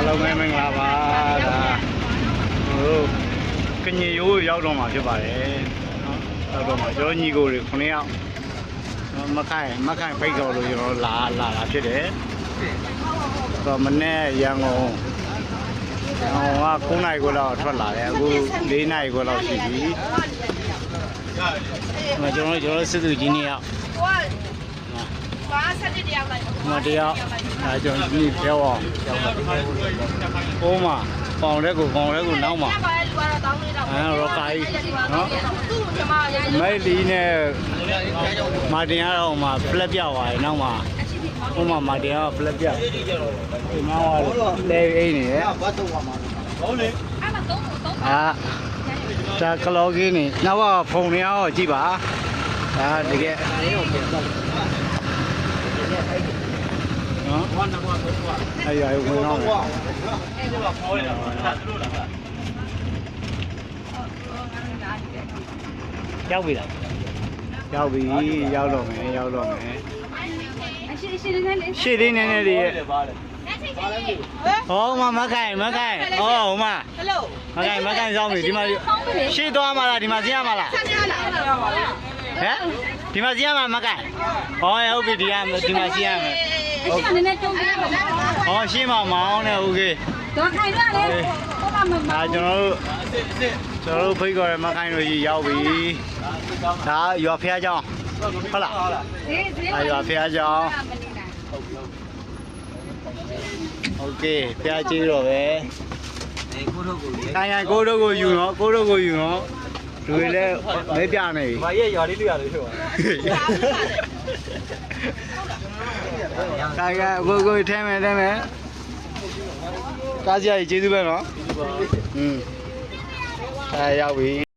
အားလုံးပဲမင်္ဂလာပါဒါဟိုကညရိုးရောက်တော့မှာဖြစ်ပါတယ်နော်ရောက်တော့မှာကျွန်တော်ညီကိုတွေ9ယောက်နော်မခိုင်မခိုင်ဖိတ်တော်လို့ကျွန်တော်လာလာတာဖြစ်တယ်တော့မနေ့ရန်ကုန်ရန်ကုန်က9နာရီခွဲလောက်ထွက်လာတယ်အခု4နာရီခွဲလောက်ရှိပြီဒီမှာကျွန်တော်တို့ကျွန်တော်တို့စစ်သူကြီးနှစ်ယော ကဆက်တစ်တယောက်လိုက်မတရားအဲကြောင့်ဒီပြောအောင်ဟိုးမှာပေါင်တဲ့ကိုပေါင်တဲ့ကိုနောက်မှာအဲရောကာကြီးနော်မိုက်လီနဲ့မာတင်ရတော့မှာ flat ပြသွားတယ်နောက်မှာဟိုမှာမာတင်ရက flat ပြဒီမှာကလဲအိနေရဲ့ဘတ်တော့မှာဟုတ်လေအဲ့မှာတော့တော့အာဒါကလောကင်းနေနောက်ကဖုန်ရောကြည့်ပါဒါတကယ် နော်အဲ့ရဝင်တော့မယ်ရောက်ပြီလားရောက်ပြီရောက်တော့မယ်ရောက်တော့မယ်အရှိရှိနေလေရှေ့လေးနည်းနည်းလေးရဲ့ဟောမမခိုင်မခိုင်ဟောဟိုမဟယ်လိုမခိုင်မခိုင်စောင်းပြီဒီမှာရှေ့သွားမှာလားဒီမှာစီးရမှာလားဆက်ရလာတော့ပါလားဟမ်ဒီမှာစီးရမှာမခိုင်ဟောဟုတ်ပြီဒီကဒီမှာစီးရမယ် အရှိနေနေတုံးပြပါလား ဟောရှေ့မှာမောင်းနေโอเค တော့ခိုင်ရလေဟိုမှာမမ ဒါကျွန်တော်တို့ကျွန်တော်တို့ဖိတ်ခေါ်ရမခိုင်တို့ကြီးရောက်ပြီဒါရွာဖះเจ้าဟုတ်လား ဒီဒီ အဲရွာဖះเจ้าโอเคဖះကြီးတော့ပဲ အဲကိုထုတ်ကိုလေ ခိုင်ခိုင်ကိုတို့ကိုယူနော်ကိုတို့ကိုယူနော် လူတွေလည်းမဲပြနေပြီမရဲ့ရွာလေးတွေ့ရတယ်ဖြစ်သွားခိုင်ခိုင်ကိုကိုထဲမယ်ထဲမယ်ကားစရာကြီးကျေးဇူးပဲနော်อืมအဲရောက်ပြီ